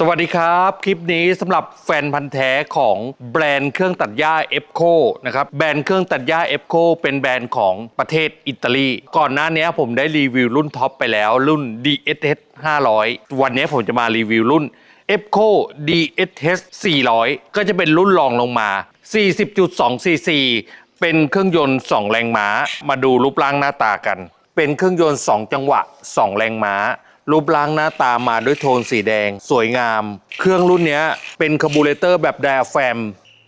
สวัสดีครับ คลิปนี้สำหรับแฟนพันธ์แท้ของแบรนด์เครื่องตัดหญ้า e f c o นะครับแบรนด์เครื่องตัดหญ้า e f c o เป็นแบรนด์ของประเทศอิตาลี ก่อนหน้านี้ผมได้รีวิวรุ่นท็อปไปแล้วรุ่น DSS 500 วันนี้ผมจะมารีวิวรุ่น e f c o DSS 400 ก็จะเป็นรุ่นรองลงมา 40.2 cc เป็นเครื่องยนต์ 2 แรงม้า มาดูรูปร่างหน้าตากัน เป็นเครื่องยนต์ 2 จังหวะ 2 แรงม้า รูปร่างหน้าตามาด้วยโทนสีแดง สวยงาม เครื่องรุ่นนี้เป็นคาร์บูเรเตอร์แบบไดอะแฟม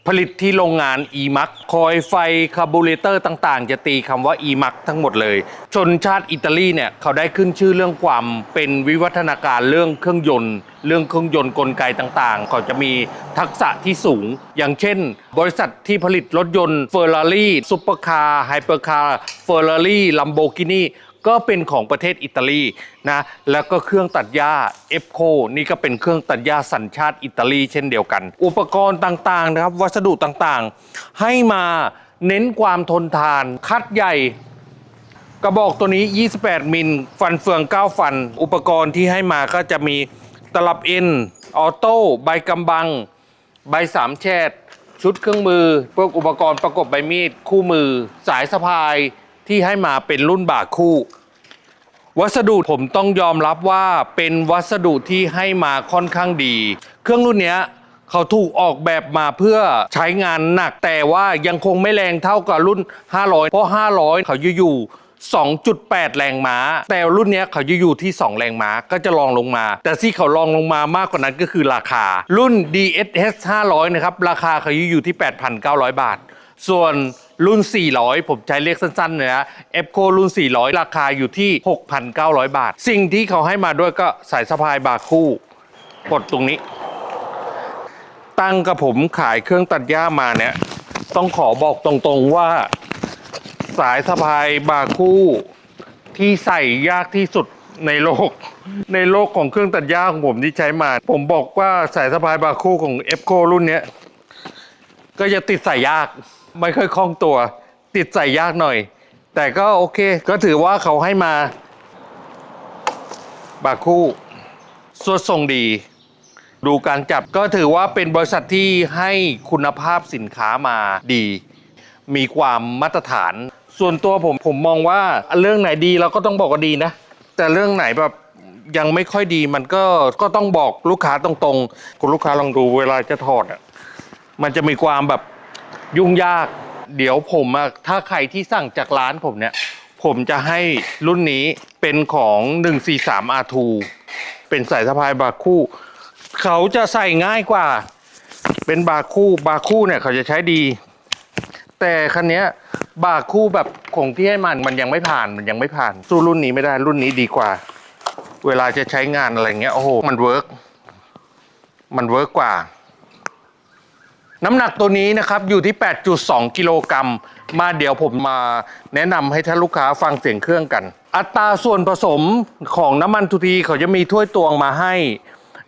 ผลิตที่โรงงาน e-max คอยไฟคาร์บูเรเตอร์ต่างๆ จะตีคำว่า e-max ทั้งหมดเลย ชนชาติอิตาลีเนี่ย เขาได้ขึ้นชื่อเรื่องความเป็นวิวัฒนาการเรื่องเครื่องยนต์ เรื่องเครื่องยนต์กลไกต่างๆ เขาจะมีทักษะที่สูง อย่างเช่น บริษัทที่ผลิตรถยนต์เฟอร์รารี่ซุปเปอร์คาร์ไฮเปอร์คาร์เฟอร์รารี่ลัมโบกินี ก็เป็นของประเทศอิตาลีนะแล้วก็เครื่องตัดหญ้าเอฟโคนี่ก็เป็นเครื่องตัดหญ้าสัญชาติอิตาลีเช่นเดียวกัน อุปกรณ์ต่างๆนะครับวัสดุต่างๆ ให้มาเน้นความทนทาน คัดใหญ่กระบอกตัวนี้ 28 มิล ฟันเฟือง 9 ฟัน อุปกรณ์ที่ให้มาก็จะมีตลับเอ็น ออโต้ ใบกำบัง ใบสามแฉดชุดเครื่องมือพวกอุปกรณ์ประกบใบมีด คู่มือ สายสะพายที่ให้มาเป็นรุ่นบ่าคู่ วัสดุผมต้องยอมรับว่าเป็นวัสดุที่ให้มาค่อนข้างดี เครื่องรุ่นนี้เขาถูกออกแบบมาเพื่อใช้งานหนัก แต่ว่ายังคงไม่แรงเท่ากับรุ่น 500 เพราะ 500 เขาอยู่2.8 แรงม้า แต่รุ่นนี้เขาจะอยู่ที่ 2 แรงม้าก็จะลองลงมา แต่ที่เขาลองลงมามากกว่านั้นก็คือราคา รุ่น DSS 500 นะครับ ราคาเขาอยู่ที่ 8,900 บาท ส่วนรุ่น 400 ผมใช้เรียกสั้นๆนะเอฟโครุ่น 400 ราคาอยู่ที่ 6,900 บาท สิ่งที่เขาให้มาด้วยก็สายสะพายบาคู่ กดตรงนี้ ตั้งกับผมขายเครื่องตัดหญ้ามาเนี่ย ต้องขอบอกตรงๆว่า สายสะพายบาคู่ที่ใส่ยากที่สุดในโลก ในโลกของเครื่องตัดหญ้าของผมที่ใช้มา ผมบอกว่าสายสะพายบาคู่ของเอฟโครุ่นเนี้ยก็จะติดใส่ยาก ไม่ค่อยคล่องตัว ติดใส่ยากหน่อย แต่ก็โอเค ก็ถือว่าเขาให้มา บาคู่สวดทรงดี ดูการจับก็ถือว่าเป็นบริษัทที่ให้คุณภาพสินค้ามาดี มีความมาตรฐาน ส่วนตัวผมผมมองว่าเรื่องไหนดีเราก็ต้องบอกว่าดีนะ แต่เรื่องไหนแบบยังไม่ค่อยดีมันก็ก็ต้องบอกลูกค้าตรงๆ คุณลูกค้าลองดูเวลาจะถอดอะมันจะมีความแบบ ยุ่งยาก เดี๋ยวผมอะถ้าใครที่สั่งจากร้านผมเนี่ย ผมจะให้รุ่นนี้เป็นของ 143 R2 เป็นสายสะพายบาคู่ เขาจะใส่ง่ายกว่า เป็นบาคู่บาคู่เนี่ยเขาจะใช้ดี แต่คันนี้บาคู่แบบของที่ให้มันมันยังไม่ผ่านมันยังไม่ผ่าน สู้รุ่นนี้ไม่ได้รุ่นนี้ดีกว่า เวลาจะใช้งานอะไรเงี้ยโอ้โหมันเวิร์กมันเวิร์กกว่า น้ำหนักตัวนี้นะครับอยู่ที่ 8.2 กิโลกรัม มาเดี๋ยวผมมาแนะนำให้ท่านลูกค้าฟังเสียงเครื่องกัน อัตราส่วนผสมของน้ำมันทูทีเขาจะมีถ้วยตวงมาให้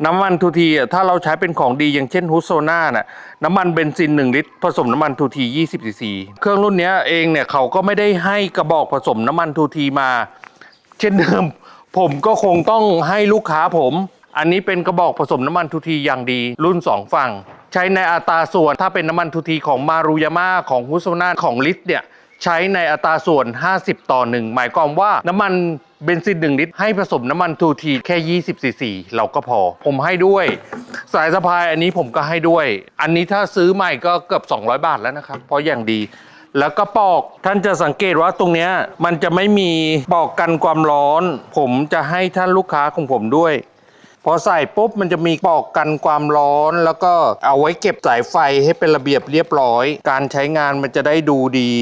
น้ำมันทูทีอะถ้าเราใช้เป็นของดีอย่างเช่นฮุสโซนาน่ะน้ำมันเบนซิน 1 ลิตร ผสมน้ำมันทูที20ซีซีเครื่องรุ่นเนี้ยเองเนี่ยเขาก็ไม่ได้ให้กระบอกผสมน้ำมันทูทีมา เช่นเดิม ผมก็คงต้องให้ลูกค้าผม อันนี้เป็นกระบอกผสมน้ำมันทูทีอย่างดีรุ่น2ฝั่ง ใช้ในอัตราส่วนถ้าเป็นน้ำมันทูทีของมารุยาม่าของฮุสโซนาของลิตรเนี่ยใช้ในอัตราส่วน 50 ต่อ 1 หมายความว่าน้ำมันเบนซิน 1 ลิตร ให้ผสมน้ำมันทูทีแค่ 20ซีซีเราก็พอ ผมให้ด้วย สายสะพายอันนี้ผมก็ให้ด้วย อันนี้ถ้าซื้อใหม่ก็เกือบ 200 บาทแล้วนะครับ เพราะอย่างดี แล้วก็ปอกท่านจะสังเกตว่าตรงนี้มันจะไม่มีปอกกันความร้อน ผมจะให้ท่านลูกค้าของผมด้วย พอใส่ปุ๊บมันจะมีปอกกันความร้อน แล้วก็เอาไว้เก็บสายไฟให้เป็นระเบียบเรียบร้อย การใช้งานมันจะได้ดูดี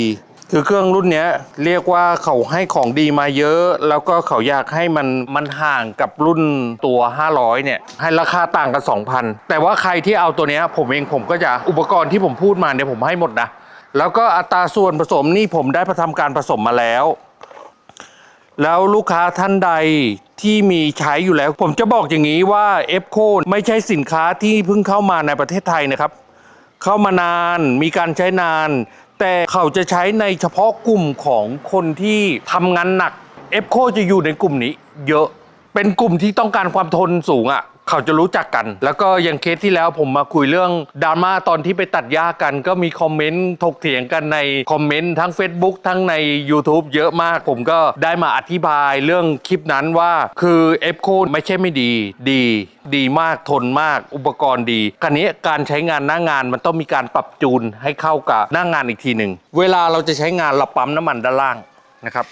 คือเครื่องรุ่นนี้เรียกว่าเขาให้ของดีมาเยอะ แล้วก็เขาอยากให้มันมันห่างกับรุ่นตัว 500 เนี่ย ให้ราคาต่างกัน 2,000 แต่ว่าใครที่เอาตัวนี้ผมเองผมก็จะอุปกรณ์ที่ผมพูดมาเนี่ยผมให้หมดนะแล้วก็อัตราส่วนผสมนี่ผมได้ประทำการผสมมาแล้ว แล้วลูกค้าท่านใด ที่มีใช้อยู่แล้ว ผมจะบอกอย่างนี้ว่าเอฟโคไม่ใช่สินค้าที่เพิ่งเข้ามาในประเทศไทยนะครับ เข้ามานานมีการใช้นาน แต่เขาจะใช้ในเฉพาะกลุ่มของคนที่ทำงานหนักเอฟโคจะอยู่ในกลุ่มนี้ เยอะเป็นกลุ่มที่ต้องการความทนสูงอะ่ะ เขาจะรู้จักกัน แล้วก็อย่างเคสที่แล้วผมมาคุยเรื่องดราม่าตอนที่ไปตัดหญ้ากัน ก็มีคอมเมนต์ถกเถียงกันในคอมเมนต์ทั้ง Facebook ทั้งใน YouTube เยอะมาก ผมก็ได้มาอธิบายเรื่องคลิปนั้นว่า คือ f อ o ไม่ใช่ไม่ดีดีดีมากทนมากอุปกรณ์ดีคันนี้การใช้งานหน้างานมันต้องมีการปรับจูนให้เข้ากับหน้างานอีกทีหนึ่งเวลาเราจะใช้งานเราปั๊มน้ำมันด้านล่างนะครับ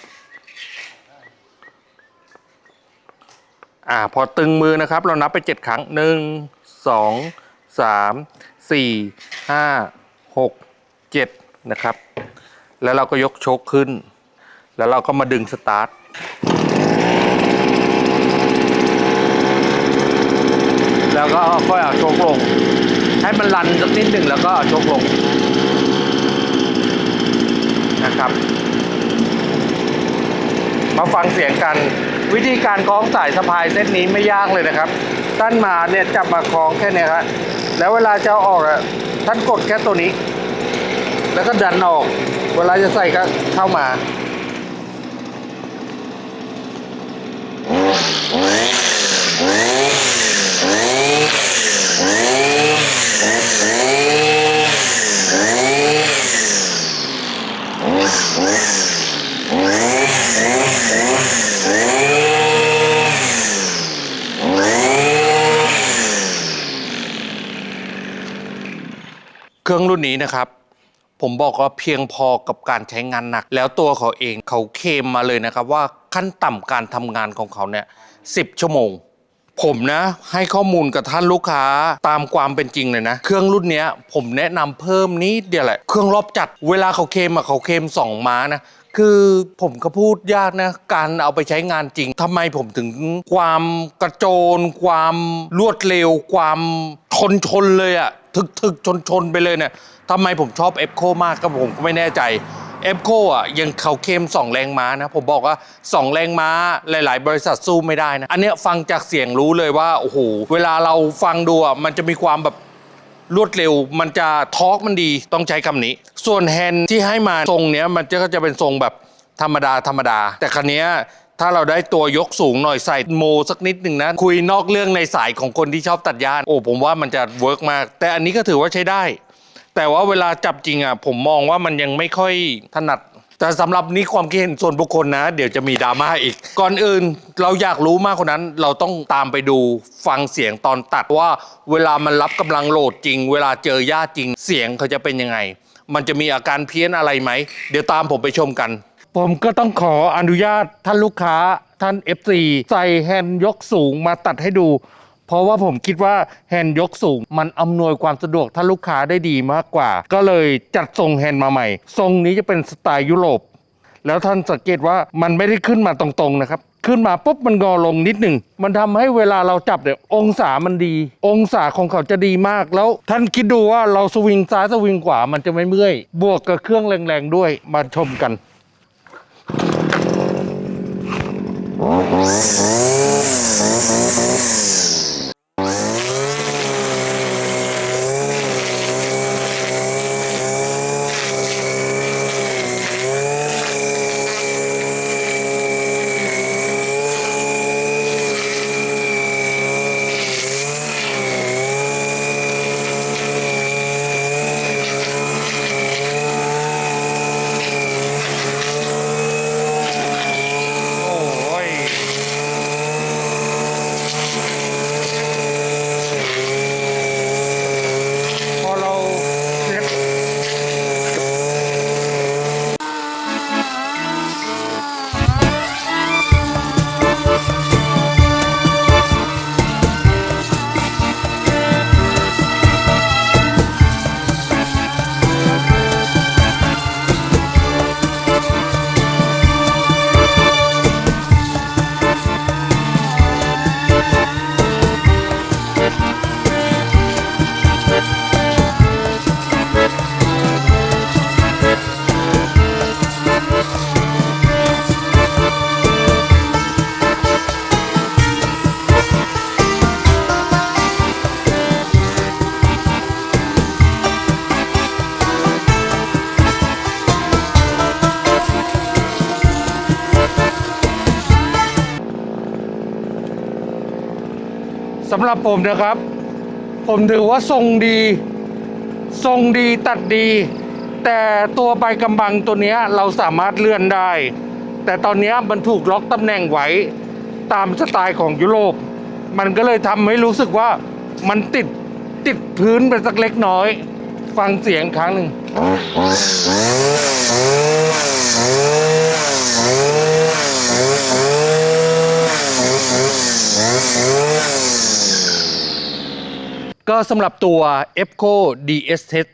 อ่าพอตึงมือนะครับ เรานับไป 7 ครั้ง 1 2 3 4 5 6 7 นะครับ แล้วเราก็ยกโชคขึ้น แล้วเราก็มาดึงสตาร์ทแล้วก็ค่อยเอาโชคลง ให้มันรันสักนิดหนึ่งแล้วก็เอาโชคลงนะครับ มาฟังเสียงกัน วิธีการคล้องสายสะพายเส้นนี้ไม่ยากเลยนะครับท่านมาเนี่ยจับมาคล้องแค่นี้ครับแล้วเวลาจะอออกอะท่านกดแค่ตัวนี้ แล้วก็ดันออก เวลาจะใส่ก็เข้ามา เครื่องรุ่นนี้นะครับ ผมบอกว่าเพียงพอกับการใช้งานหนัก แล้วตัวเขาเองเขาเคลมมาเลยนะครับ ว่าขั้นต่ำการทำงานของเขาเนี่ยสิบชั่วโมง ผมนะ ให้ข้อมูลกับท่านลูกค้าตามความเป็นจริงเลยนะ เครื่องรุ่นเนี้ยผมแนะนำเพิ่มนิดเดียวแหละ เครื่องรอบจัดเวลาเขาเคลมอะเขาเคลมสองม้านะ คือผมก็พูดยากนะ การเอาไปใช้งานจริงทำไมผมถึงความกระโจน ความรวดเร็ว ความชนชนเลยอะ ถึกถึกชนชนๆไปเลยเนี่ยทำไมผมชอบเอฟโคมากก็ผมก็ไม่แน่ใจเอฟโคอะยังเขาเคลม2 แรงม้านะ ผมบอกว่า 2 แรงม้าหลาย ๆ บริษัทสู้ไม่ได้นะ อันเนี้ยฟังจากเสียงรู้เลยว่า โอ้โห เวลาเราฟังดูอะมันจะมีความแบบรวดเร็ว มันจะทอร์กมันดีต้องใช้คำนี้ ส่วนแฮนที่ให้มาทรงเนี้ยมันก็จะเป็นทรงแบบธรรมดาธรรมดา แต่คันเนี้ย ถ้าเราได้ตัวยกสูงหน่อยใส่โมสักนิดหนึ่งนะ คุยนอกเรื่องในสายของคนที่ชอบตัดยานโอ้ผมว่ามันจะเวิร์กมาก แต่อันนี้ก็ถือว่าใช้ได้ แต่ว่าเวลาจับจริงอะผมมองว่ามันยังไม่ค่อยถนัด แต่สำหรับนี้ความคิดเห็นส่วนบุคคลนะ เดี๋ยวจะมีดราม่าอีก ก่อนอื่นเราอยากรู้มากกว่านั้น เราต้องตามไปดูฟังเสียงตอนตัดว่า เวลามันรับกำลังโหลดจริง เวลาเจอญาจริง เสียงเขาจะเป็นยังไง มันจะมีอาการเพี้ยนอะไรไหม เดี๋ยวตามผมไปชมกัน ผมก็ต้องขออนุญาตท่านลูกค้าท่าน FC ใส่แฮนด์ยกสูงมาตัดให้ดู เพราะว่าผมคิดว่าแฮนด์ยกสูง มันอำนวยความสะดวกท่านลูกค้าได้ดีมากกว่า ก็เลยจัดทรงแฮนด์มาใหม่ ทรงนี้จะเป็นสไตล์ยุโรปแล้วท่านสังเกตว่ามันไม่ได้ขึ้นมาตรงๆนะครับ ขึ้นมาปุ๊บมันงอลงนิดหนึ่ง มันทำให้เวลาเราจับเนี่ยองศามันดี องศาของเขาจะดีมาก แล้วท่านคิดดูว่าเราสวิงซ้ายสวิงขวามันจะไม่เมื่อย บวกกับเครื่องแรงๆด้วยมาชมกัน โำหรับผมนะครับ ผมถือว่าทรงดี ทรงดีตัดดี แต่ตัวใบกำบังตัวนี้เราสามารถเลื่อนได้ แต่ตอนนี้มันถูกล็อกตำแหน่งไว้ตามสไตล์ของยุโรป มันก็เลยทำให้รู้สึกว่ามันติดติดพื้นไปสักเล็กน้อย ฟังเสียงครั้งหนึ่ง ก็สำหรับตัว e p c o DS Test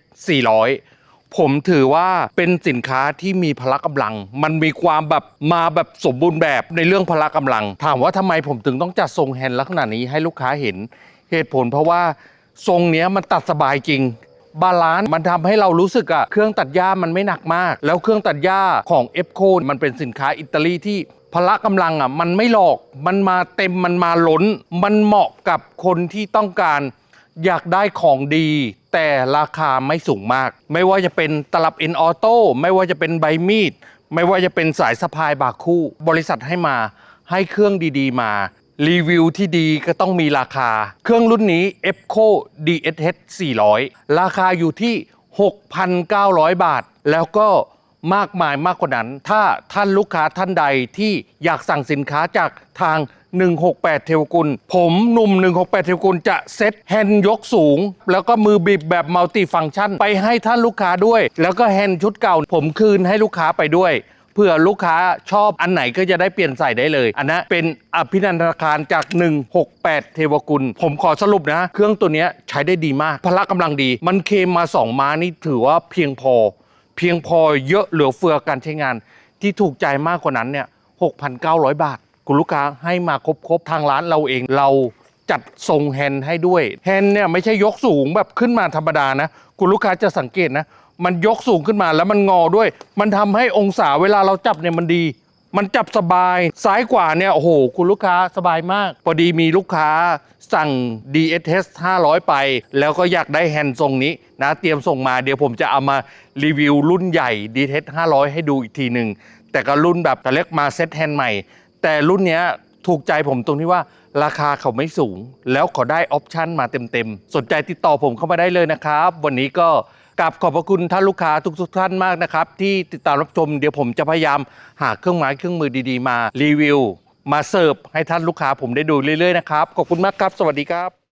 400 ผมถือว่าเป็นสินค้าที่มีพละกำลัง มันมีความแบบมาแบบสมบูรณ์แบบในเรื่องพละกำลัง ถามว่าทำไมผมถึงต้องจัดทรงแฮนด์ลักษณะนี้ให้ลูกค้าเห็น เหตุผลเพราะว่าทรงเนี้ยมันตัดสบายจริงบาลานซ์มันทำให้เรารู้สึกอะเครื่องตัดหญ้ามันไม่หนักมาก แล้วเครื่องตัดหญ้าของ e p c o มันเป็นสินค้าอิตาลีที่พละกำลังอะมันไม่หลอก มันมาเต็มมันมาล้น มันเหมาะกับคนที่ต้องการ อยากได้ของดี แต่ราคาไม่สูงมาก ไม่ว่าจะเป็นตลับเอ็นออโต้ไม่ว่าจะเป็นใบมีด ไม่ว่าจะเป็นสายสะพายบาคู่ บริษัทให้มาให้เครื่องดีๆ มา รีวิวที่ดีก็ต้องมีราคา เครื่องรุ่นนี้ e p c o DSH 400 ราคาอยู่ที่ 6,900 บาท แล้วก็มากมายมากกว่านั้น ถ้าท่านลูกค้าท่านใดที่อยากสั่งสินค้าจากทาง 168 เทวกุล ผมหนุ่ม 168 เทวกุลจะเซ็ตแฮนด์ยกสูง แล้วก็มือบีบแบบมัลติฟังก์ชัน ไปให้ท่านลูกค้าด้วย แล้วก็แฮนด์ชุดเก่า ผมคืนให้ลูกค้าไปด้วยเพื่อลูกค้าชอบอันไหนก็จะได้เปลี่ยนใส่ได้เลย อันนั้นเป็นอภินันทนาการจาก 168 เทวกุล ผมขอสรุปนะ เครื่องตัวนี้ใช้ได้ดีมาก พละกำลังดี มันเคมมา 2 ม้านี่ถือว่าเพียงพอ เพียงพอเยอะเหลือเฟือการใช้งาน ที่ถูกใจมากกว่านั้นเนี่ย 6,900 บาท คุณลูกค้าให้มาครบๆทางร้านเราเองเราจัดทรงแฮนด์ให้ด้วยแฮนด์เนี่ยไม่ใช่ยกสูงแบบขึ้นมาธรรมดานะ คุณลูกค้าจะสังเกตนะ มันยกสูงขึ้นมาแล้วมันงอด้วย มันทำให้องศาเวลาเราจับเนี่ยมันดี มันจับสบายซ้ายขวาเนี่ยโอ้โหคุณลูกค้าสบายมาก พอดีมีลูกค้าสั่ง DSS 500 ไป แล้วก็อยากได้แฮนด์ทรงนี้นะเตรียมส่งมาเดี๋ยวผมจะเอามารีวิวรุ่นใหญ่ DSS 500 ให้ดูอีกทีหนึ่งแต่ก็รุ่นแบบแต่เล็กมาเซ็ตแฮนด์ใหม่ แต่รุ่นเนี้ยถูกใจผมตรงที่ว่าราคาเขาไม่สูง แล้วเขาได้ออปชั่นมาเต็มๆ สนใจติดต่อผมเข้ามาได้เลยนะครับ วันนี้ก็กลับขอบพระคุณท่านลูกค้าทุกๆท่านมากนะครับ ที่ติดตามรับชม เดี๋ยวผมจะพยายามหาเครื่องไม้เครื่องมือดีๆ มารีวิว มาเสิร์ฟให้ท่านลูกค้าผมได้ดูเรื่อยๆนะครับ ขอบคุณมากครับ สวัสดีครับ